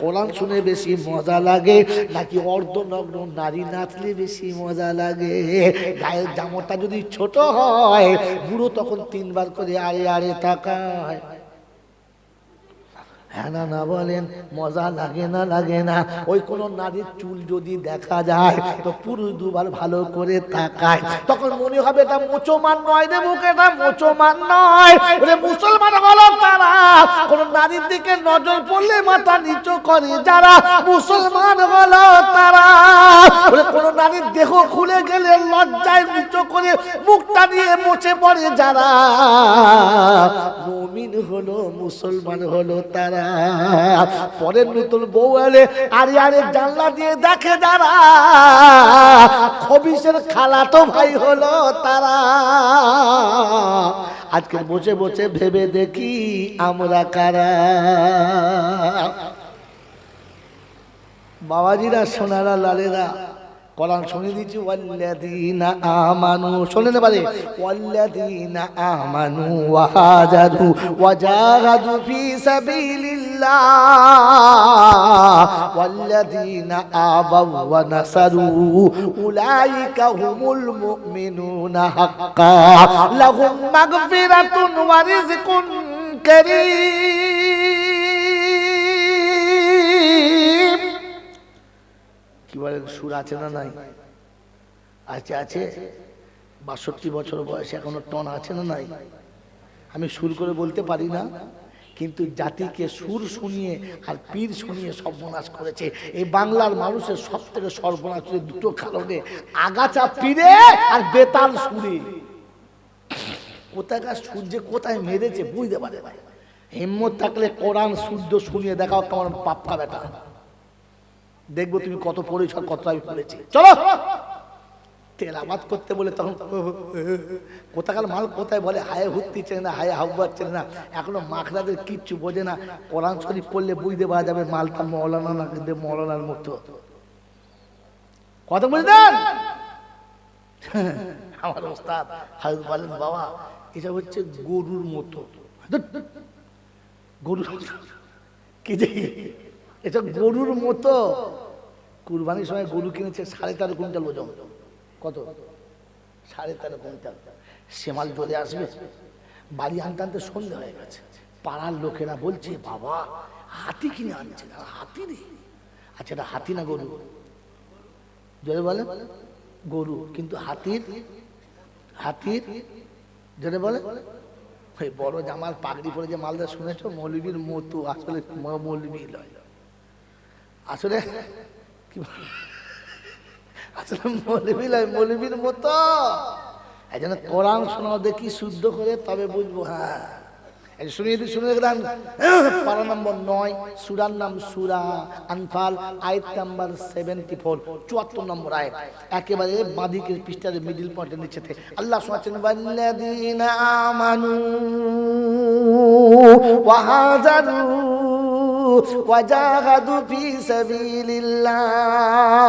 কোরআন শুনে বেশি মজা লাগে, নাকি অর্ধনগ্ন নারী নাচলে বেশি মজা লাগে? গায়ের জামাটা যদি ছোট হয়, বুড়ো তখন তিনবার করে আরে আরে তাকায়। হ্যাঁ না না বলেন, মজা লাগে না লাগে না। ওই কোন নারীর চুল যদি দেখা যায়, তো পুরুষ দুবার ভালো করে তাকায়। তখন মনে হবে এটা মোচমান নয় রে মুখে, এটা মোচমান নয়। ওরে মুসলমান হলো তারা। কোন নারীর দিকে নজর পড়লে মাথা নিচু করে যারা মুসলমান হলো তারা। কোন নারীর দেহ খুলে গেলে লজ্জায় নিচু করে মুখটা নিয়ে মুছে পড়ে যারা। মুমিন হলো, মুসলমান হলো তারা। পরের নতুন বউ এলে আরে আরে জানলা দিয়ে দেখে যারা খবিসের খালাতো ভাই হলো তারা। আজকে বসে বসে ভেবে দেখি আমরা কারা। বাবাজিরা সোনারা, লালেরা কোরআন শুনে দিচ্ছি ওয়াল্লাযীনা আমানু। শুনে নে পারে ওয়াল্লাযীনা আমানু ওয়া হাজারু ওয়া জাহাদু ফি সাবিলিল্লাহ। ওয়াল্লাযীনা আবাউ ওয়া নাসারু, উলাইকা হুমুল মুমিনুনা হাক্কা। লাহুম মাগফিরাতুন ওয়া রিজকুন কারীম। কি বলেন সুর আছে না নাই? আছে আছে। বাষট্টি বছর বয়সে এখনও টন আছে না নাই? আমি সুর করে বলতে পারি না, কিন্তু জাতিকে সুর শুনিয়ে আর পীর শুনিয়ে সর্বনাশ করেছে। এই বাংলার মানুষের সব থেকে সর্বনাশ দুটো কারণে, আগাছা পীরে আর বেতাল সুরে। কোথাকার সূর্য কোথায় মেরেছে, বুঝতে পারে ভাই হিম্মত থাকলে কোরআন শুদ্ধ শুনিয়ে দেখাও কেমন পাপ্পা বেটা। দেখব তুমি কত পরিসর কত আমি পড়েছি চলো! তেলাবাদ করতে বলে তখন কোথাকাল মাল কোথায় বলে হায় হুত্তি চেনে না হায় হাউবার চেনে না। এখনও মাখরাদের কিচ্ছু বোঝে না। কোরআন শরীফ পড়লে বুঝতে পারা যাবে মালটা মৌলানা না কিন্তু মৌলানার মতো। কথা বুঝলেন আমার ওস্তাদ হাজর বলেন বাবা এটা হচ্ছে গরুর মতো। গরুর কি যে এটা গরুর মতো। কুরবানির সময় গরু কিনেছে সাড়ে তেরো কুইন্টাল ওজন। কত? সাড়ে তেরো কুইন্টাল। সেমাল চলে আসবে। বাড়ি আনতে আনতে সন্ধে হয়ে গেছে। পাড়ার লোকেরা বলছে, বাবা, হাতি কিনে আনছে হাতি রে আচ্ছা এটা হাতি না গরু? জোরে বলে গরু, কিন্তু হাতির হাতির, জোরে বলে ওই বড় জামার পাগড়ি পরে যে মালদা শুনেছ? মৌলবীর মতো, আসলে মৌলবী নয় আসলে মৌলবীর মতো। এই জন্য কোরআন শোনাও দেখি শুদ্ধ করে তবে বুঝব হ্যাঁ। শুনিয়ে দিই শুনে গেলাম পারা নম্বর নয় সুরার নাম সুরা আনফাল আয়াত নাম্বার সেভেন্টি ফোর চুয়াত্তর নম্বর আয়াত একেবারে বাঁদিকের পৃষ্ঠার মিডিল পয়েন্টের নিচেতে আল্লাহ শোনাচ্ছেন বাল্লাদিনা আমানু ওয়াহাজারু وجاهدوا في سبيل الله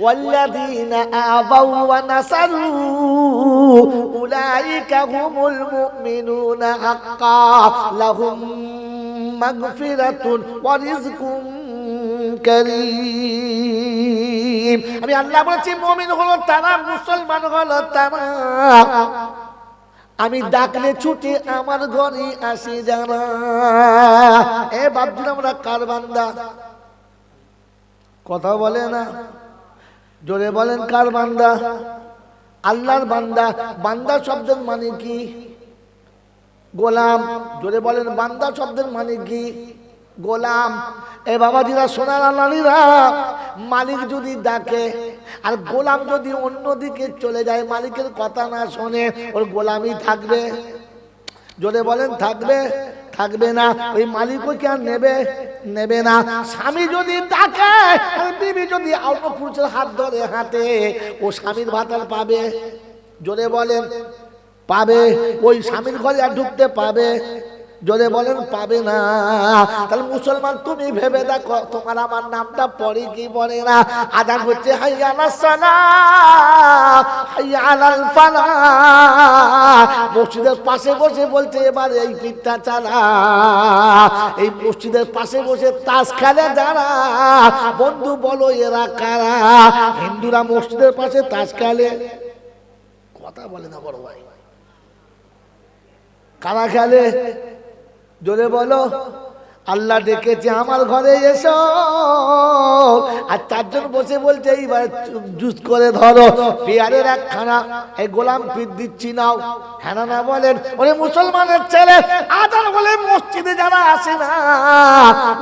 والذين آووا ونصروا أولئك هم المؤمنون حقا لهم مغفرة ورزق করিম আমি আল্লাহ বলছি মমিন হলো তারা মুসলমান হলো তারা আমি ডাকলে ছুটে আমার ঘরে আসে যারা এ বাবজুন আমরা কার বান্দা কথা বলে না জোরে বলেন, কার বান্দা? আল্লাহর বান্দা। বান্দা শব্দের মানে কি? গোলাম। জোরে বলেন, বান্দা শব্দের মানে কি? গোলাম। এ বাবাজিরা, সোনার আল্লাহরা মালিক যদি ডাকে, আর গোলাম যদি অন্যদিকে চলে যায়, মালিকের কথা না শোনে, ওর গোলামই থাকবে। জোরে বলেন, থাকবে? থাকবে না, ওই মালিকও কি আর নেবে নেবে না। স্বামী যদি ডাকে, আর বিবি যদি অল্প পুরুষের হাত ধরে হাতে ও স্বামীর ভাতাল পাবে। জোরে বলেন, পাবে। ওই স্বামীর ঘরে আর ঢুকতে পাবে। জোরে বলেন পাবে না, তাহলে মুসলমান তুমি ভেবে দেখো, তোমার আমার নামটা পড়ে কি পড়ে না। আদান হচ্ছে মসজিদের পাশে বসে বলছে, এবার এই পিঠটা চালা। এই মসজিদের পাশে বসে তাস খেলে যারা, বন্ধু বলো এরা কারা? হিন্দুরা মসজিদের পাশে তাস খেলে। কথা বলে না বড় ভাই। কারা খেলে? জোরে বলো আল্লাহ ডেকেছে আমার ঘরে এসো। আর চারজন বসে বলছে, এইবার জুস করে ধরো। পেয়ারের একখানা, এই গোলাম পিঠ দিচ্ছি, নাও। হ্যাঁ না বলেন, ওরে মুসলমানের ছেলে আদার বলে মসজিদে যারা আসে না,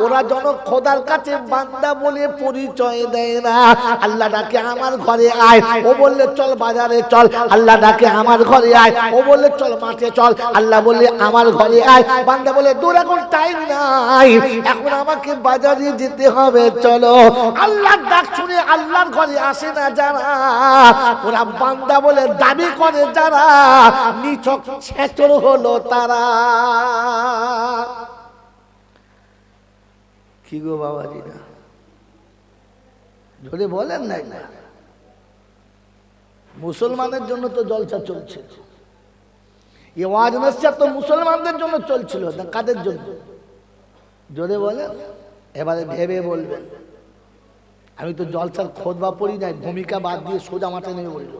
ওরা জন খোদার কাছে বান্দা বলে পরিচয় দেয় না। আল্লাহ ডাকে, আমার ঘরে আয়। ও বললে, চল বাজারে চল। আল্লাহ ডাকে, আমার ঘরে আয়। ও বললে, চল মাঠে চল। আল্লাহ বললে, আমার ঘরে আয়। বান্দা বলে, দূর এখন টাইম নাই। এখন আমাকে বাজারে যেতে হবে, চলো। আল্লাহর ডাক শুনে আল্লাহর ঘরে আসে না যারা। ওরা বান্দা বলে দাবি করে যারা, নিছক ছেচর হলো তারা। কি গো বাবাজি না ধরে বলেন না একবার। মুসলমানের জন্য তো জলসা চলছে। এ ওয়াজ নসিহত তো মুসলমানদের জন্য চলছিল, না কাদের জন্য? জোরে বলে, এবারে ভেবে বলবেন আমি তো জলসার খোদ বা পড়ি নাই, ভূমিকা বাদ দিয়ে সোজা মাঠে নেমে বলল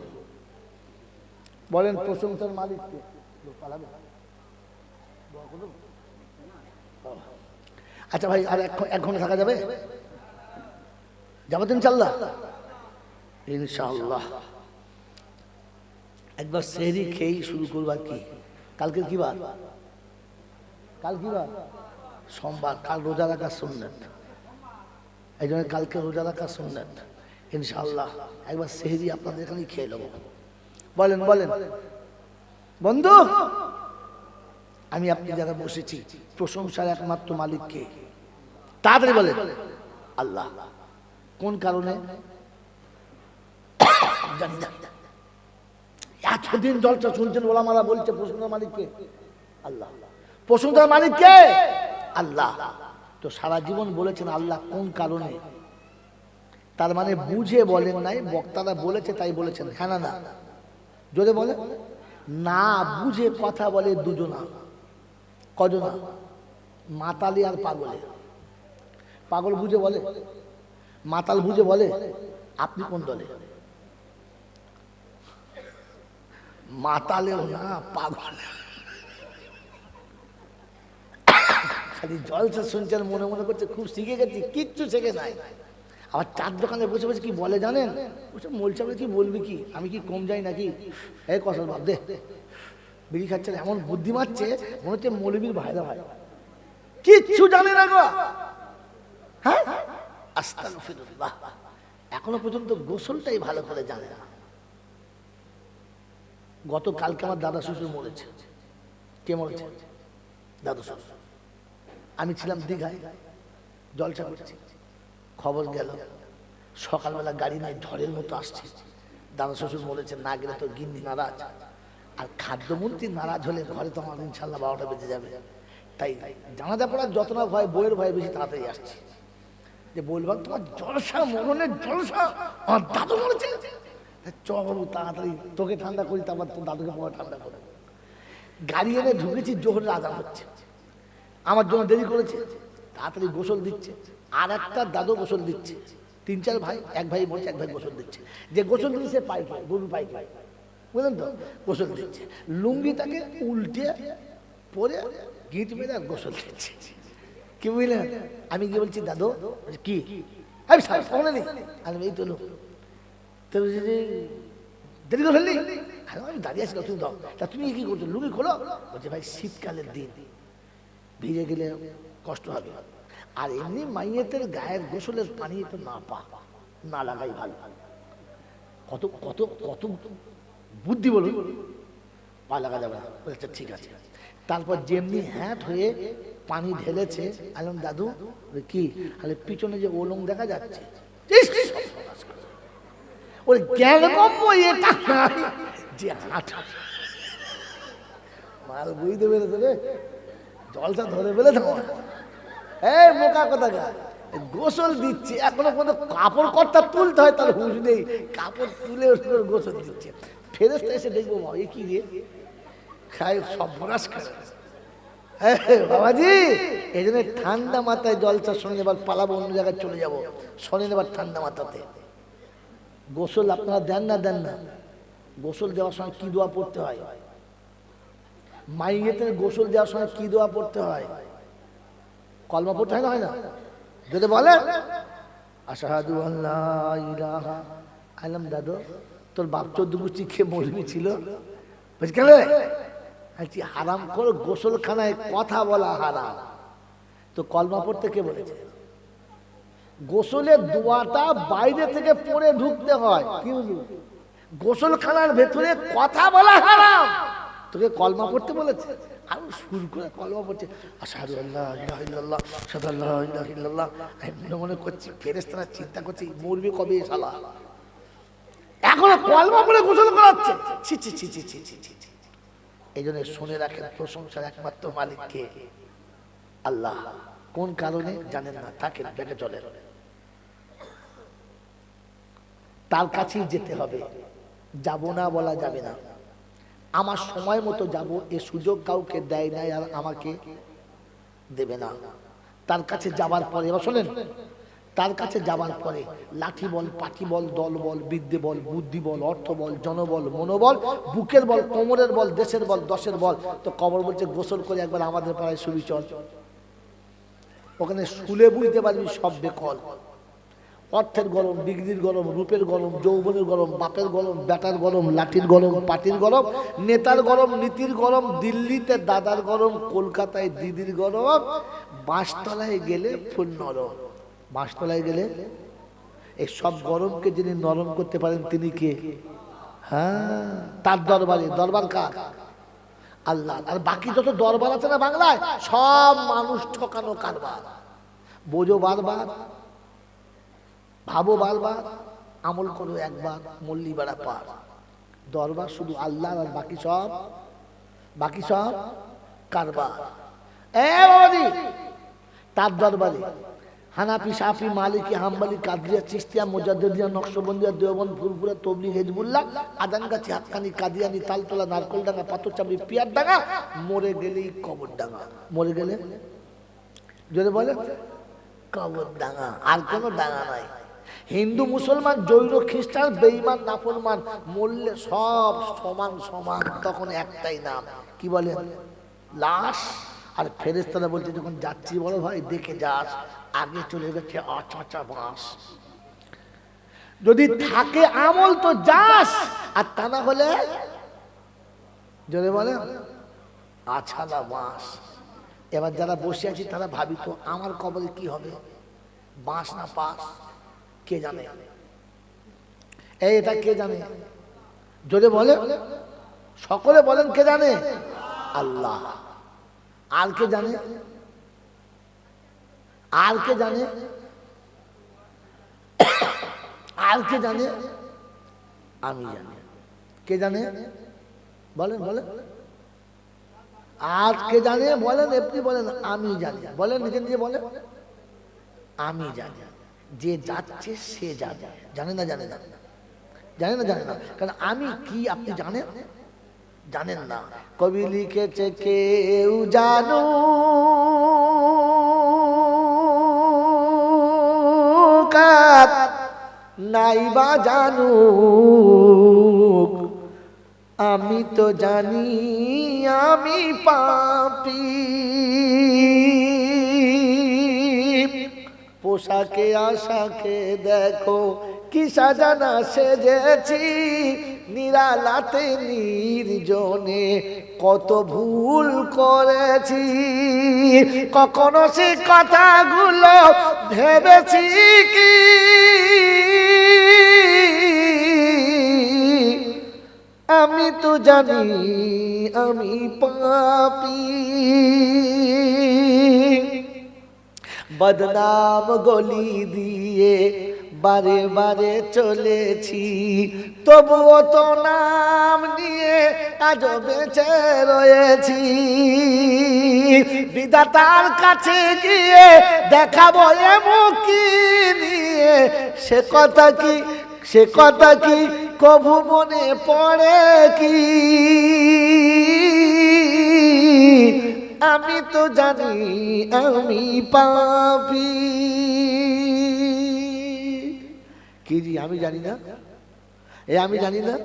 বলেন প্রশংসার মালিককে আচ্ছা ভাই, আর এক ঘণ্টা থাকা যাবে? যাব তো ইনশাল্লাহ ইনশাল্লাহ একবার সেহরি খেয়েই শুরু করবার কি? কালকে কি বার? কাল কি বার? সোমবার, কাল রোজা রাখার সুন্নত। এই জন্য কালকে রোজা রাখার সুন্নত। ইনশাল্লাহ একবার সেহরি আপনাদের এখানেই খেয়ে নেব। বলেন বলেন। বন্ধু, আমি আপনি যারা বসেছি, প্রশংসার একমাত্র মালিককে তাড়াতাড়ি বলেন। আল্লাহ। কোন কারণে? এতদিন জলসা শুনছেন ওলামারা বলছে প্রশংসার মালিককে আল্লাহ। প্রশংসার মালিককে আল্লাহ। তো সারা জীবন বলেছেন আল্লাহ কোন কারণে? তার মানে বুঝে বলেন নাই, বক্তারা বলেছে তাই বলেছেন। হ্যাঁ না না। যদি বলে, না বুঝে কথা বলে দুজনা। কজনা? মাতালি আর পাগলে। পাগল বুঝে বলে? মাতাল বুঝে বলে, আপনি কোন দলে? মাতালেও না, পাগল। খালি জলসা শুনছেন মনে মনে করছে, খুব শিখে গেছি, কিচ্ছু শেখে নাই। আবার চার দোকানে বসে বসে কি বলে জানেন? ওসব মোলচাপে কি বলবি কি? আমি কি কম যাই নাকি? এই কসল ভাব দে। বিড়ি খাচ্ছে এমন বুদ্ধি মারছে, মনে হচ্ছে মৌলবীর ভাইরা ভাই। কিচ্ছু জানে না গো। হ্যাঁ? আস্তাগফিরুল্লাহ। এখনও পর্যন্ত গোসলটাই ভালো করে জানে না। গতকালকে আমার দাদা শ্বশুর মরেছে। কে মরেছে? দাদা শ্বশুর। আমি ছিলাম দীঘায়, জলসা করছি। খবর গেল, সকালবেলা গাড়ি নাই ঝড়ের মতো আসছে। দাদা শ্বশুর বলেছে, না গেলে তো গিন্নি নারাজ। আর খাদ্যমন্ত্রী নারাজ হলে ঘরে তো আমার ইনশাল্লাহ বারোটা বেজে যাবে। তাই জানাজা পড়ার যত না ভয়, বইয়ের ভয় বেশি, তাড়াতাড়ি আসছে। যে বলবাম তোমার জলসা, মরণের জলসা, আমার দাদু মরেছে চ তাড়াতাড়ি, তোকে ঠান্ডা করি, তারপর তোর দাদুকে পরে ঠান্ডা করে। গাড়ি এনে ঢুকেছি, জোহরের আজান হচ্ছে। আমার জন্য দেরি করেছে। তাড়াতাড়ি গোসল দিচ্ছে। আর একটা দাদু গোসল দিচ্ছে। তিন চার ভাই, এক ভাই বলছে, এক ভাই গোসল দিচ্ছে। যে গোসল দিচ্ছে, সে পাই পায় গরু পাই পায়। বুঝলেন তো? গোসল দিচ্ছে। লুঙ্গিটাকে উল্টে পরে গিট মেরে আর গোসল দিচ্ছে। কি বুঝলেন? আমি কি বলছি, দাদু কি? আমি সারা ফোনে নেই। আমি এই তো দেরি করে আমি দাঁড়িয়ে আছি, তুমি দাও। তা তুমি কি করছ? লুঙ্গি খোলো? বলছে, ভাই, শীতকালের দিন। ভিজে গেলে কষ্ট হবে। আর এমনি মাইয়েতের গায়ের গোসলের পানি তো না পা, না লাগাই ভালো। কত কত কত বুদ্ধি বলুন। পা লাগা যাবে না। আচ্ছা ঠিক আছে। তারপর যেমনি হ্যাট হয়ে পানি ঢেলেছে, আলম দাদু কি? আরে পিছনে যে ওলং দেখা যাচ্ছে। ওই জ্ঞান এটা? যে হাঁটা মাল বুঝতে পেরেছে রে জলসা ধরে বলে দাও। এই মোকা কথা গা গোসল দিচ্ছে এখনও কোনো কাপড় কর্তা তুলতে হয় তার হুঁশ নেই। কাপড় তুলে গোসল দিচ্ছে। ফেরেস্তা এসে দেখব মা এ কি রে? খাই সব ভরাস হ্যাঁ, বাবাজি এই জন্য ঠান্ডা মাথায় জলসা শোনেন এবার পালাবো অন্য জায়গায় চলে যাব। শোনেন এবার ঠান্ডা মাথাতে। গোসল আপনারা দেন না দেন না। গোসল দেওয়ার সময় কি দোয়া পড়তে হয়? মাইয়েতে গোসল দেওয়ার সময় কি দোয়া পড়তে হয়? কলমা পড়তে হয় না হয় না? যদি বলে, আশাহাদু আল্লাহ আলাম দাদু, তোর বাপ চোদ্দ গুচি খেয়ে মরবি ছিল। বুঝ গেলে বলছি, হারাম করে গোসলখানায় কথা বলা হারাম। তো কলমা পড়তে কে বলেছে? গোসলের দোয়াটা বাইরে থেকে পড়ে ঢুকতে হয়। কি বুঝলি? গোসলখানার ভেতরে কথা বলা হারাম। তোকে কলমা পড়তে বলেছে? আরও সুর করে কলমা পড়ছে। মনে মনে করছি ফেরেস্তারা চিন্তা করছে মরবে কবে শালা? এখন কলমা পড়ে গোসল করাচ্ছে? ছি এই জন্য শুনে রাখেন, প্রশংসার একমাত্র মালিককে আল্লাহ। কোন কারণে? জানেন না, থাকেন পেটে চলে তার কাছেই যেতে হবে। যাব না বলা যাবে না। আমার সময় মতো যাব, এ সুযোগ কাউকে দেয় নাই আর আমাকে দেবে না। তার কাছে যাবার পরে, এবার শোনেন, তার কাছে যাবার পরে লাঠি বল পাটি বল, দল বল, বিদ্যে বল, বুদ্ধি বল, অর্থ বল, জনবল, মনোবল, বুকের বল, কোমরের বল, দেশের বল, দশের বল, তো কবর বলছে, গোসল করে একবার আমাদের পাড়ায় চল। ওখানে শুলে বুঝতে পারবি সব বেকল। অর্থের গরম, ডিগ্রির গরম, রূপের গরম, যৌবনের গরম, বাপের গরম, বেটার গরম, লাঠির গরম, পাটির গরম, নেতার গরম, নীতির গরম, দিল্লিতে দাদার গরম, কলকাতায় দিদির গরম, বাঁশতলায় গেলে ফুল নরম। বাঁশতলায় গেলে? এই সব গরমকে যিনি নরম করতে পারেন, তিনি কে? হ্যাঁ তার দরবারে। দরবার কার? আল্লাহ। আর বাকি যত দরবার আছে না বাংলায়, সব মানুষ ঠকানো কারবার। বোঝো বারবার। ভাবো বারবার, আমল করো একবার মল্লি বেড়া পার। দরবার শুধু আল্লাহ আর বাকি সব বাকি সব কারবার। তার দরবারে। Hanafi, Shafi, Maliki, Hambali, Qadiriya, Chishtiya Mujaddidiya Naqshbandiya Deoband Furfura তবলি Hezbollah, আদানগাছি, হাক্কানি, কাদিয়ানি, তালতলা, নারকলডাঙ্গা পাথরচাবড়ি পিয়ার ডাঙ্গা মরে গেলেই কবর ডাঙ্গা মরে গেলে? যদি বলে? কবর ডাঙ্গা আর কোনো ডাঙা নাই। হিন্দু মুসলমান, জৈন, খ্রিস্টান বেইমান নাফরমান, মরলে সব সমান সমান, তখন একটাই নাম। কি বলে? লাশ। আর ফেরেস্তারা বলছে, যখন যাচ্ছি বড় ভাই, দেখে যাস, আগে চলে গেছে আচাচা বাঁশ। যদি থাকে আমল, তো যাস। আর তা না হলে যদি বলে আছালা বাঁশ। এবার যারা বসে আছি, তারা ভাবি তো আমার কবলে কি হবে? বাঁশ না পাশ? কে জানে? এই এটা কে জানে? যদি বলে, সকলে বলেন কে জানে? আল্লাহ। আর কে জানে? আর কে জানে? আর কে জানে? আমি জানি। কে জানে? বলেন বলেন। আর কে জানে? বলেন, এমনি বলেন, আমি জানি। বলেন, নিজে নিজে বলেন। আমি জানি। যে যাচ্ছে, সে জানে। জানে না জানে না। জানে না জানে না। কারণ আমি কি, আপনি জানেন? জানেন না। কবি লিখেছে, কেউ জানো নাই বা জানু আমি তো জানি, আমি পাপি। পোশাকে, আশাকে দেখো কি সাজানা সেজেছি। নিরালাতে, নির্জনে কত ভুল করেছি। কখনো সে কথাগুলো ভেবেছি কি? আমি তো জানি আমি পাপি। বদনাম গলি দিয়ে বারে বারে চলেছি। তবুও তো নাম নিয়ে আজ বেঁচে রয়েছি। বিধাতার কাছে গিয়ে দেখাবো এ মুখি নিয়ে। সে কথা কি, সে কথা কি কভু মনে পড়ে কি? আমি তো জানি আমি পাপি। কি জি, আমি জানি না? এ, আমি জানি না?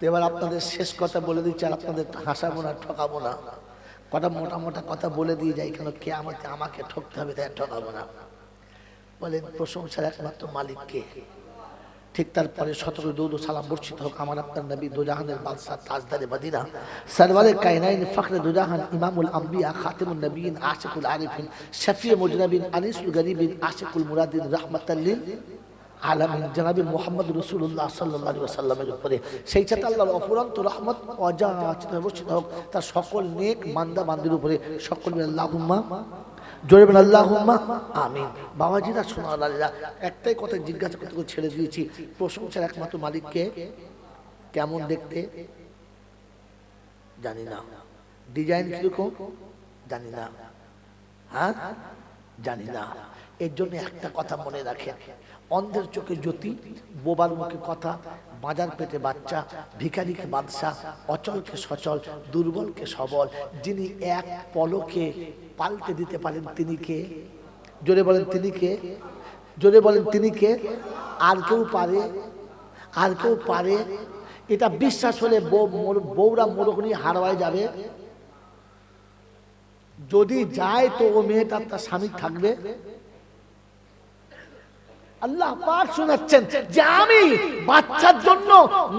তো এবার আপনাদের শেষ কথা বলে দিচ্ছি আর আপনাদের হাসাবো না, ঠকাবো না। কটা মোটা মোটা কথা বলে দিয়ে যাই কেন কে আমাকে আমাকে ঠকতে হবে, তাই ঠকাবো না। বলেন, প্রশংসার একমাত্র মালিককে ঠিক তারপরে সতর্ক দৌদ সালাম বর্ষিত হোক আমার আপনার নবী দুজাহানের বাদশাহ তাজদারে মদিনা। সরওয়ারে কায়নাইন ফখরে দুজাহান ইমামুল আম্বিয়া খাতিমুল নবীন আশিকুল আরিফিন শফিয়ে মুজনবিন আনিসুল গরিবিন আশিকুল মুরাদিন রহমতাল্লিল আলামিন। জনাবি মোহাম্মদ রসুল্লাহ সাল্লাহ সাল্লামের উপরে। সেই সাথে আল্লাহর অপুরন্ত রহমত অযাচিত বর্ষিত হোক, তার সকল নেক মান্দা বান্দির উপরে। সকল আল্লাহুম্মা জোরে বলেন আল্লাহ আমিন। বাবাজিরা সোনালালিরা একটাই কথা জিজ্ঞাসা করতে করে ছেড়ে দিয়েছি। প্রশংসার একমাত্র মালিককে কেমন দেখতে? জানি না। ডিজাইন কীরকম? জানি না। হ্যাঁ? জানি না। এর জন্য একটা কথা মনে রাখেন। অন্ধের চোখে জ্যোতি, বোবার মুখে কথা, বাজার পেটে বাচ্চা, ভিখারিকে বাদশাহ অচলকে সচল, দুর্বলকে সবল। যিনি এক পলকে পাল্টে দিতে পারেন তিনি কে? জোরে বলেন তিনি কে? জোরে বলেন তিনি কে? আর কেউ পারে? আর কেউ পারে? এটা বিশ্বাস হলে বউরা মোরগনি হারওয়ায় যাবে। যদি যায় তো ও মেয়েটা তার স্বামী থাকবে? আল্লাহ পাক শোনাচ্ছেন যে আমি বাচ্চার জন্য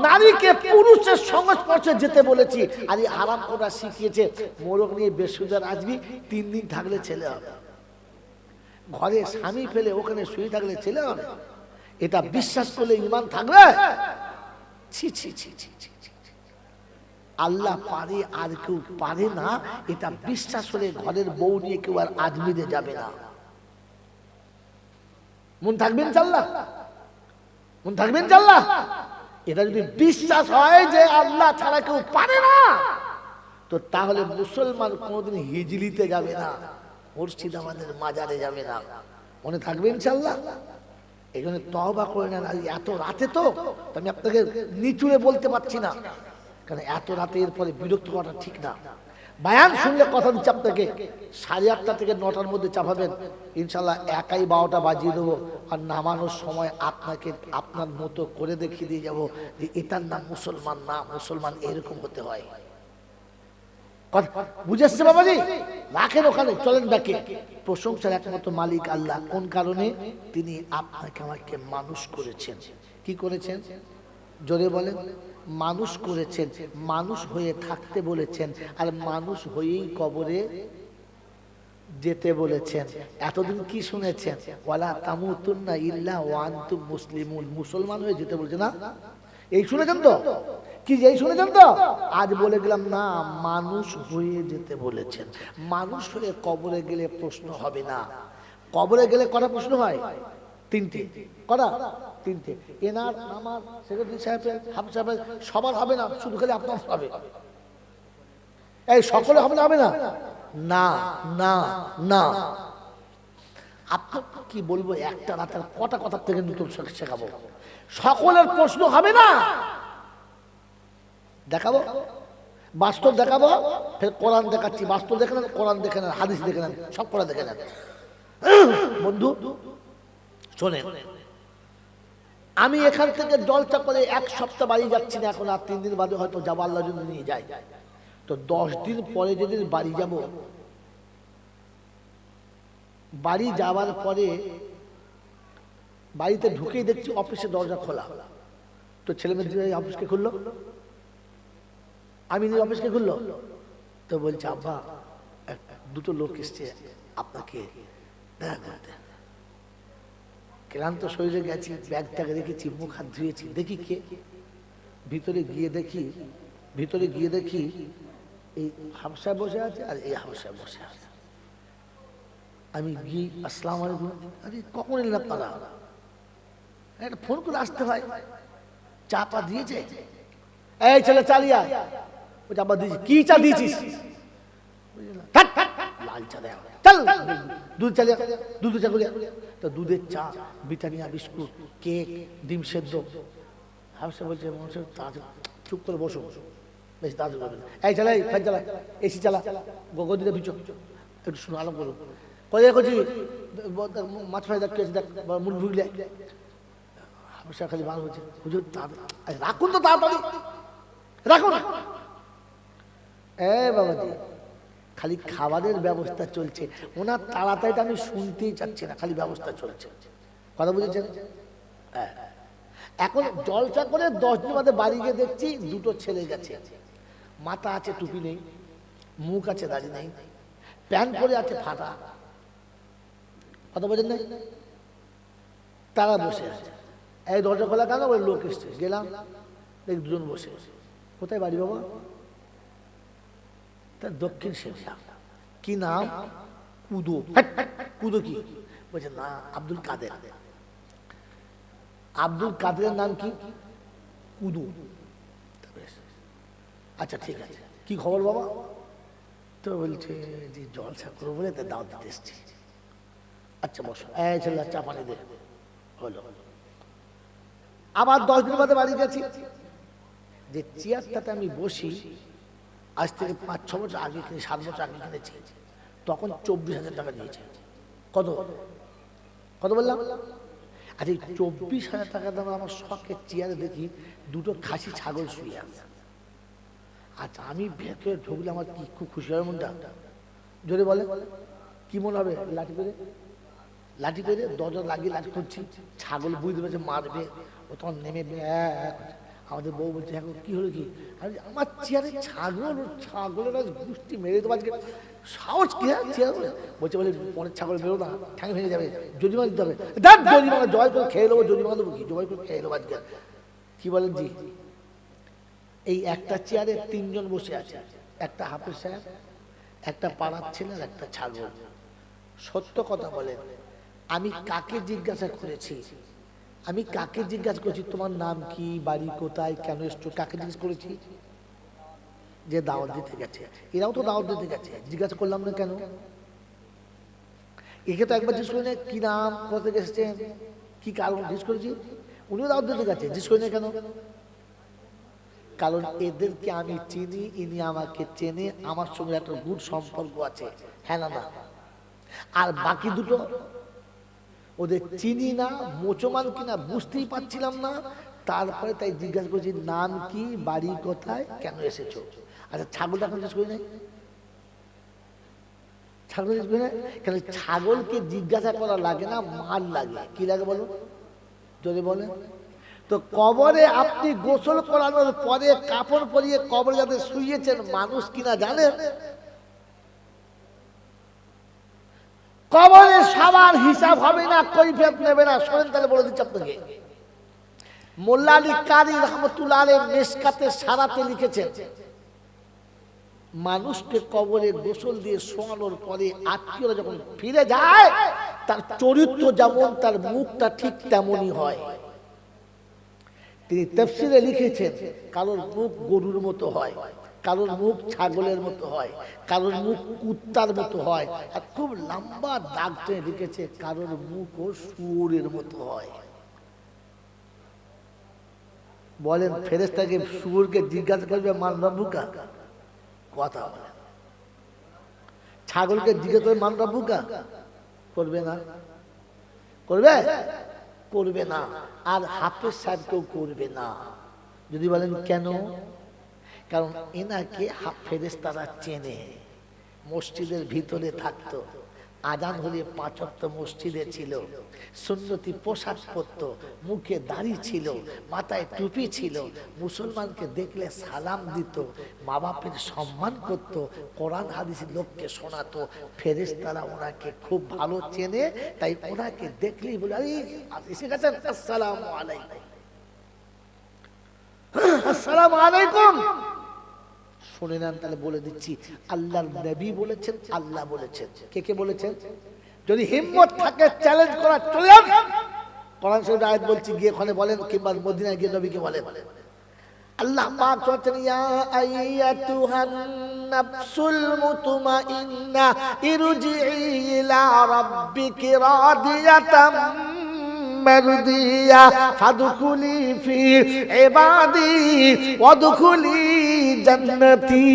নারীকে পুরুষের সংস্পর্শে যেতে বলেছি। আর এই আরাম করা শিখিয়েছে মোরগ নিয়ে বেসুদার আসবি তিন দিন থাকলে ছেলে হবে। ঘরে স্বামী ফেলে ওখানে শুয়ে থাকলে ছেলে হবে। এটা বিশ্বাস করলে ইমান থাকবে? ছি ছি ছি ছি, ছি। আল্লাহ পারে আর কেউ পারে না, এটা বিশ্বাস হলে ঘরের বউ নিয়ে কেউ আর আজমিরে যাবে না। মন থাকবেন চাল্লাহ মন থাকবেন চাল্লাহ এটা যদি বিশ্বাস হয় যে আল্লাহ ছাড়া কেউ পারে না, তো তাহলে মুসলমান কোনোদিন হিজলিতে যাবে না মসজিদ আমাদের মাজারে যাবে না। মনে থাকবে ইনশাল্লাহ এই জন্য তহবা করে নেন। এত রাতে তো আমি আপনাকে নিচুড়ে বলতে পারছি না। কারণ এত রাতে এরপরে বিরক্ত করাটা ঠিক না। বায়ান শুনলে কথা দিচ্ছি আপনাকে, সাড়ে আটটা থেকে নটার মধ্যে চাপাবেন। ইনশাল্লাহ একাই বারোটা বাজিয়ে দেবো আর নামানোর সময় আপনাকে, আপনার মতো করে দেখিয়ে দিয়ে যাব যে এটার নাম মুসলমান না, মুসলমান এরকম হতে হয়। কথা বুঝে এসছে বাবাজি? রাখেন ওখানে, চলেন ডাকে প্রশংসার একমাত্র মালিক আল্লাহ। কোন কারণে? তিনি আপনাকে আমাকে মানুষ করেছেন। কি করেছেন? জোরে বলেন, মানুষ করেছেন, মানুষ হয়ে থাকতে বলেছেন, আর মানুষ হয়েই কবরে যেতে বলেছেন। এতদিন কি শুনেছেন? ওয়ালা তামুতুন্না ইল্লা ওয়ান্তুম মুসলিমুন। মুসলমান হয়ে যেতে বলছে না? এই শুনেছেন তো? কি এই শুনেছেন তো? আজ বলে গেলাম, না, মানুষ হয়ে যেতে বলেছেন। মানুষ হয়ে কবরে গেলে প্রশ্ন হবে না। কবরে গেলে কটা প্রশ্ন হয়? তিনটে। কটা? তিনটে। এনার আমার সেক্রেটারি সাহেবের হাফ সাহেবের, সবার হবে না, শুধু খালি আপনার হবে। এই সকলে হবে না হবে না? না না না। আপনার কি বলব, একটা রাতের কটা কথা থেকে নতুন শেখাবো? সকলের প্রশ্ন হবে না? দেখাবো? বাস্তব দেখাবো? ফের কোরআন দেখাচ্ছি, বাস্তব দেখে নেন, কোরআন দেখে নেন, হাদিস দেখে নেন, সব করে দেখে নেন। বন্ধু, শোনেন। আমি এখান থেকে জলটা করে এক সপ্তাহ বাড়ি যাচ্ছি না এখন, আর তিন দিন বাদে হয়তো যাব আল্লাহ যদি নিয়ে যায়। তো দশ দিন পরে যেদিন বাড়ি যাব, বাড়ি যাওয়ার পরে বাড়িতে ঢুকেই দেখছি অফিসে দরজা খোলা। তো ছেলে মেয়ে অফিসকে খুললো? আমি নিজে অফিসকে খুললো? তো বলছে, আব্বা দুটো লোক এসছে আপনাকে দেখা করতে। ক্লান্ত শরীরে গেছি, ব্যাগটাকে রেখেছি মুখ হাত ধুয়েছি। দেখি কে? ভিতরে গিয়ে দেখি, ভিতরে গিয়ে দেখি এই হামসায় বসে আছে আর এই হামসায় বসে আছে। আমি আসসালাম আলাইকুম। আরে, কখন এলেন আপনারা? একটা ফোন করে আসতে হয়। চা পা দিয়েছে? এই ছেলে, চালিয়া ও চা পা দিয়েছি। কি চা দিয়েছিস? লাল চা দেয়া চল! দুধ চালিয়া দুধ চা করিয়া। তো দুধের চা বিটানিয়া বিস্কুট, কেক, ডিম সেদ্ধ। হামসা বলছে মানুষের তাড়াতাড়ি, চুপ করে বসো। বেশি, তাড়াতাড়ি করবে না। এই চালা এই ফ্যান চালা এসি চালা গদিতে পিছো। একটু শুনো, আরাম করো। কোথায় করছি মাছ ফ্রাই দেখ দেখ মুরগি ঢুকলে হামসা খালি বার হচ্ছে। হুজুর রাখুন তো তাড়াতাড়ি। রাখুন। এ বাবাজি খালি খাবারের ব্যবস্থা চলছে। ওনার তাড়াতাড়িটা আমি শুনতেই চাচ্ছি না, খালি ব্যবস্থা চলছে। কথা বুঝেছেন? হ্যাঁ। এখন জলসা করে দশ দিন বাদে বাড়ি গিয়ে দেখছি দুটো ছেলে গেছে। মাথা আছে, টুপি নেই, মুখ আছে, দাড়ি নেই, প্যান্ট পরে আছে, ফাটা। কথা বোঝেন না তারা বসে আছে। এই দরজা খোলা কেন? লোক এসছে। গেলাম, দেখ দুজন বসে। কোথায় বাড়ি বাবা? তার দক্ষিণ শিমলা কি নাম? কুদো। কুদো। কি? বলছে না আব্দুল কাদের। আব্দুল কাদের নাম কি? কুদু। আচ্ছা ঠিক আছে। কি খবর বাবা? তো বলছে যে জলসা করব বলে তাই দাওয়াত দিতে এসছি। আচ্ছা বসো। এই ছেলে চা পানি দে। হলো। আবার দশ দিন বাদে বাড়ি গেছি। যে চেয়ারটাতে আমি বসি আজ থেকে পাঁচ, ছ বছর আগে কিনে, সাত বছর আগে কিনেছি। তখন চব্বিশ হাজার টাকা নিয়েছে কত? কত বললাম? আর এই চব্বিশ হাজার টাকা দাম আমার শখের চেয়ারে দেখি দুটো খাসি ছাগল শুয়ে আছে। আচ্ছা আমি ভেতরে ঢুকলে আমার কি খুব খুশি হবে মনটা? জোরে বলে কি মনে হবে? লাঠি করে লাঠি করে দরজা লাগিয়ে লাঠি করছি ছাগল বুঝতে পারছে, মারবে। ও তখন নেমে। আমাদের বউ বলছে গো, কি হলো কি? আমি আমার চেয়ারে ছাগল ছাগলের আজ গুষ্টি মেরে দেবো আজকে। সাহস কি হ্যাঁ? চেয়ার বলছে বলে পরের ছাগল বেরো না ঠ্যাং ভেঙে যাবে জরিমানা দিতে হবে। দেখ জরিমানা জয় করে খেয়ে নেব জরিমানা দেবো কি? জয় করে খেয়ে নেব আজকে। কি বলেন জি? এই একটা চেয়ারে তিনজন বসে আছে একটা হাফেজ সাহেব একটা পাড়ার ছেলে একটা ছাগল। সত্য কথা বলেন আমি কাকে জিজ্ঞাসা করেছি? আমি কাকে জিজ্ঞাসা করেছি, তোমার নাম কি, বাড়ি কোথায়, কেন এসছো, কাকে জিজ্ঞেস করেছি? যে দাওয়াত দিতে গেছে। এরাও তো দাওয়াত দিতে গেছে। জিজ্ঞাসা করলাম না কেন? একে তো একবার জিজ্ঞেস করি না কি নাম, কোথা থেকে এসছেন? কি কারণ? জিজ্ঞেস করেছি। উনিও দাওয়াত দিতে গেছে। জিজ্ঞেস করি না কেন? কারণ এদেরকে আমি চিনি, ইনি আমাকে চেনে, আমার সঙ্গে একটা গুড সম্পর্ক আছে। হ্যাঁ না না? আর বাকি দুটো ওদের চিনি না, মোচমান কিনা বুঝতেই পারছিলাম না। তারপরে তাই জিজ্ঞাসা করছি, নাম কি, বাড়ি কোথায়, কেন এসেছ? আচ্ছা ছাগলটা এখন জিজ্ঞেস করি নাই। ছাগল জিজ্ঞেস করি না কেন ছাগলকে জিজ্ঞাসা করা লাগে না, মার লাগে। কি লাগে বলো যদি বলে তো কবরে আপনি গোসল করানোর পরে কাপড় পরিয়ে কবরে যাতে শুয়েছেন মানুষ কিনা জানেন কবরে সবার হিসাব হবে না, কৈফিয়ত নেবে না। শোনেন তাহলে বলে দিচ্ছি আপনাকে। মোল্লা কারি রহমতুল্লাহ মেসকাতে সারাতে লিখেছেন, মানুষকে কবরে গোসল দিয়ে শোয়ানোর পরে আত্মীয়রা যখন ফিরে যায়, তার চরিত্র যেমন, তার মুখটা ঠিক তেমনই হয়। তিনি তফসিলে লিখেছেন, কারোর মুখ গরুর মতো হয়। কারোর মুখ ছাগলের মতো হয় কারোর মুখ কুত্তার মতো হয়, আর খুব লম্বা দাগ টেনে লিখেছে কারোর মুখ ও শুয়োরের মতো হয়। বলেন ফেরেস্তাকে শুয়োরকে জিজ্ঞাসা করবে মানবা বুকা কথা বলেন ছাগলকে জিজ্ঞাসা করবে মানবা বুকা করবে না। করবে? করবে না। আর হাফেজ সাহেবকেও করবে না। যদি বলেন, কেন? কারণ এনাকে ফেরেস তারা চেনে। মসজিদের ভিতরে থাকতো। আজান হলে পাঁচক্ত মসজিদে ছিল। সুন্নতি পোশাক পরত। মুখে দাড়ি ছিল। মাথায় টুপি ছিল। মুসলমানকে দেখলে সালাম দিত। মা বাপের সম্মান করত। কোরআন, হাদিস লোককে শোনাতো। ফেরেস তারা ওনাকে খুব ভালো চেনে। তাই ওনাকে দেখলেই বলে, আরে এসে গেছেন? আসসালাম আলাইকুম। আসসালামু আলাইকুম। শুনে নেন, তাহলে বলে দিচ্ছি, আল্লাহর নবী বলেছেন, আল্লাহ বলেছেন। কে কে বলেছেন? যদি হিম্মত থাকে চ্যালেঞ্জ করা চলে যান। কোরআন শরীফ আয়াত বলছি, গিয়ে ওখানে বলেন, কিংবা মদিনায় গিয়ে নবীকে বলেন। আল্লাহ পাক বলছেন, ইয়া আইয়াতুহান নাফসুল মুতমাইন্না ইরজিই ইলা রাব্বিকি রাদিয়াতাম মারদিয়া, ফাদখুলি ফি ইবাদি, ওয়াদখুলি জান্নাতি।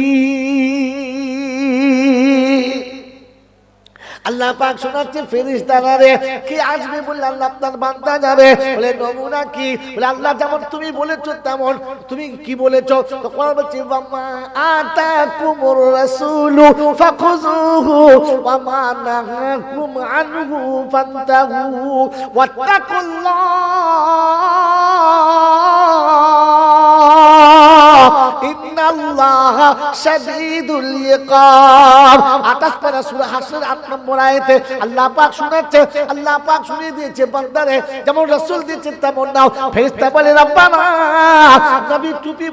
আল্লাহ পাক শোনাচ্ছে ফেরিস্তারা রে কি আসবে বললে আল্লাহ আপনার বান্দা যাবে? বলে, নমুনা কি? বলে, আল্লাহ যেমন তুমি বলেছ, তেমন। তুমি কি বলেছ? তো কোরআন বলছে বাম্মা আতাকুমুর রাসূলু ফাখুযুহু ওয়া মা নাহাকুম আনহু ফান্তাহু, ওয়াত্তাকুল্লাহ सभी শাদীদুল ইকাব 28 পারা সূরা হাসরের 8 নম্বর আল্লাহ পাক আল্লাহ পাক শুনিয়ে দিয়েছে, বান্দারে, যেমন তেমন নাও। বলে নবী টুপি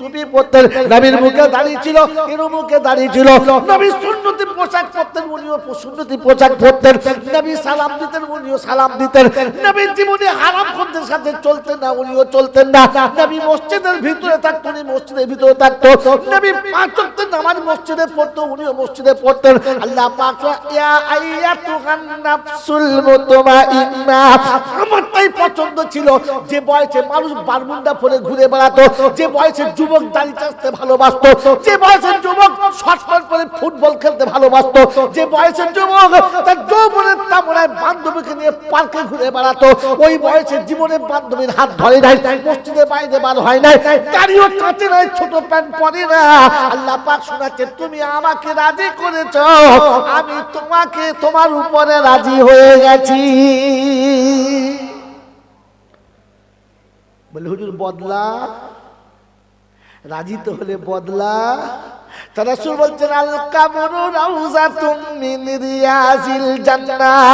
টুপি পরতেন নবীর মুখে দাঁড়িয়ে ছিল এর মুখে দাঁড়িয়ে ছিল। নবী সুন্নতি পোশাক পরতেন, উনিও সুন্নতি পোশাক পরতেন। নবী সালাম দিতেন, উনিও সালাম দিতেন। জীবনে হারাম খদ্দের সাথে চলতেন না, উনিও চলতেন না। নবী মসজিদের ভিতরে থাকতো, উনি মসজিদের ভিতরে থাকতো। নবী পাঁচ নামাজ মসজিদে পড়তো, উনিও মসজিদে পড়তেন। আল্লাহ পাক ইয়া নাফসুল আমার তাই পছন্দ ছিল যে বয়সে মানুষ বারমুন্ডা পরে ঘুরে বেড়াতো, যে বয়সে যুবক দাড়ি চাষতে ভালোবাসতো, যে বয়সে যুবক শর্ট পরে ফুটবল খেলতে ভালোবাসতো, যে বয়সের যুবক তামনায় বান্ধবীকে নিয়ে পার্কে ঘুরে বেড়াতো। ওই বয়সে জীবনের বান্ধবীর হাত ধরে নাই, মসজিদে বাইরে বার হয় নাই। গাড়িও কাঁচে নাই, ছোট প্যান্ট পরে না। আল্লাহ পাক শোনাচ্ছে, তুমি আমাকে রাজি করেছ, আমি তোমাকে তোমার উপরে রাজি হয়ে গেছি। বলে, হুজুর, বদলা। রাজি তো হলে বদলা। তারা সুর বলছেন, আল রাউজাতুম মিন রিয়াজিল জান্নাহ।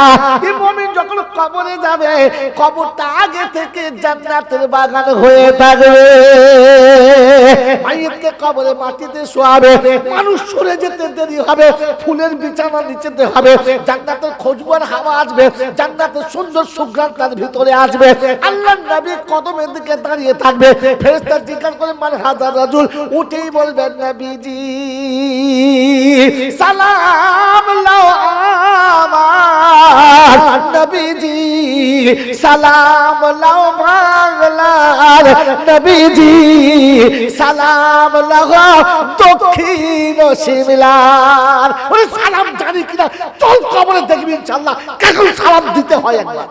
এই মুমিন যখন কবরে যাবে, কবরটা আগে থেকে জান্নাতের বাগান হয়ে থাকবে। কবরে মাটিতে শোয়াবে, মানুষ সরে যেতে দেরি হবে, ফুলের বিছানা নিচেতে হবে, জান্নাতের খুশবুর হাওয়া আসবে, জান্নাতের সুন্দর সুঘ্রাণ তার ভিতরে আসবে। আল্লাহর নবী কদমের দিকে দাঁড়িয়ে থাকবে, ফেরেশতা জিজ্ঞাসা করে মানে হাজার রাজুল? উঠেই বলবেন, নবীজি। সালাম লাও আমার নবীজি, সালাম লাও বাংলার নবীজি, সালাম লাও দক্ষিণ শিমলার ওরে সালাম জানি কিনা, চল কবরে দেখবি ইনশাআল্লাহ। কেমন সালাম দিতে হয় একবার।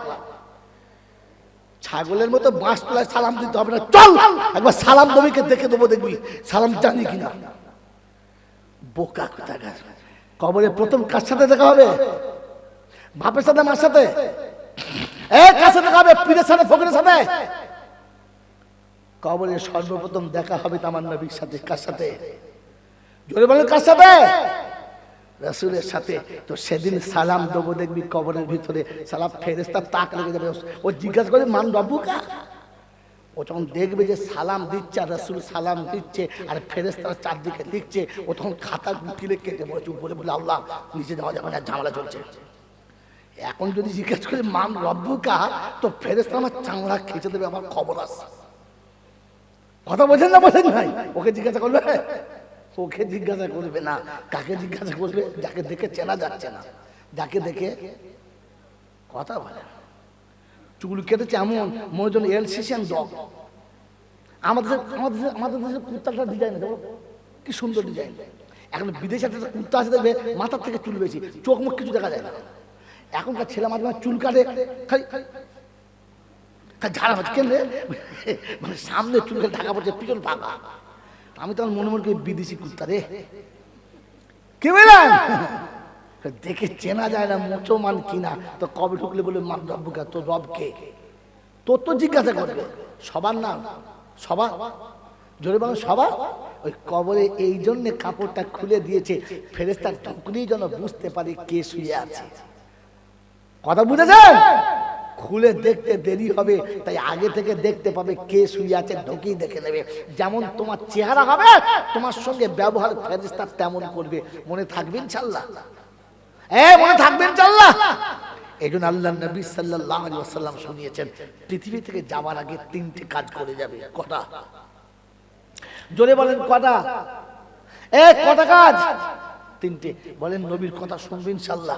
ছাগলের মতো বাঁশ তোলায় সালাম দিতে হবে না। চল, একবার সালাম নবীকে দেখে দেবো দেখবি। সালাম জানি কিনা। বোকা কোথাকার? কবরে প্রথম কার সাথে দেখা হবে? বাপের সাথে, মার সাথে? দেখা হবে? পীরের সাথে কবরে সর্বপ্রথম দেখা হবে তো আমার নবীর সাথে, কার সাথে? জোরে বলেন, কার সাথে? রসুলের সাথে। তো সেদিন সালাম দেবো দেখবি কবরের ভিতরে। সালাম ফেরেস্তা তাক লেগে যাবে। ও জিজ্ঞাসা করে মান রব্বুকা ও যখন দেখবে যে সালাম দিচ্ছে আর রসুল সালাম দিচ্ছে আর ফেরেস্তারা চারদিকে লিখছে ও তখন খাতা গুটিলে কেটে বসে উপরে বলে, আল্লাহ, নিচে যাওয়া যাবে না, ঝামেলা চলছে। এখন যদি জিজ্ঞেস করে, মান রব্বুকা? তো ফেরেস্তা আমার চাংড়া খেঁচে দেবে, আমার খবর আছে। কথা বোঝেন না বোঝেন ভাই? ওকে জিজ্ঞাসা করবে? ওকে জিজ্ঞাসা করবে না। কাকে জিজ্ঞাসা করবে? যাকে দেখে চেনা যাচ্ছে না। যাকে দেখে কথা বলে চুল কেটেছে এমন মনে জন এলসিসিয়ান ডগ। আমাদের আমাদের আমাদের দেশে কুর্তাটা ডিজাইন দেখো কি সুন্দর ডিজাইন এখন বিদেশে একটা কুর্তা আছে, দেখবে, মাথার থেকে চুল বেশি, চোখ মুখ কিছু দেখা যায় না। এখনকার ছেলে মাঝে মাঝে চুল কাটে। খালি ঝাড়া হচ্ছে কেন? মানে সামনে চুল কাটে, ঢাকা পড়ছে, পিছন ফাঁকা। আমি তখন মনে মনে করি বিদেশি কুর্তা রে। কে বেরান দেখে চেনা যায় না মুসলমান কিনা তো কবে ঢুকলে বলে, মান রব্বুকা তোর রব কে? তোর তো জিজ্ঞাসা করবে। সবার নাম, সবার। জোরে বলো, সবার। ওই কবরে এই জন্যে কাপড়টা খুলে দিয়েছে ফেরেস্তা ঢুকলেই যেন বুঝতে পারি কে শুয়ে আছে। কথা বুঝেছেন? খুলে দেখতে দেরি হবে, তাই আগে থেকে দেখতে পাবে কে শুয়ে আছে, ঢুকেই দেখে নেবে। যেমন তোমার চেহারা হবে, তোমার সঙ্গে ব্যবহার ফেরিস্তা তেমন করবে। মনে থাকবেন চাল্লা এ, মনে থাকবেন চাল্লা এই জন্য আল্লাহ নবী সাল্লাহ আলী আসাল্লাম শুনিয়েছেন, পৃথিবী থেকে যাওয়ার আগে তিনটে কাজ করে যাবে, কটা? জোরে বলেন, কটা? এ, কটা কাজ? তিনটে। বলেন, নবীর কথা শুনবেন ইনশাল্লাহ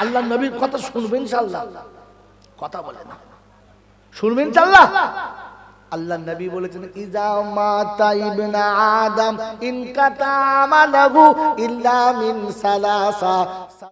আল্লাহ নবীর কথা শুনবেন ইনশাল্লাহ কথা বলে না। শুনবেন ইনশাল্লাহ আল্লাহ নবী বলেছেন ইজা মাতা ইবনা আদম ইনকাতা কাতা আমালাহু ইল্লা মিন সালাসা।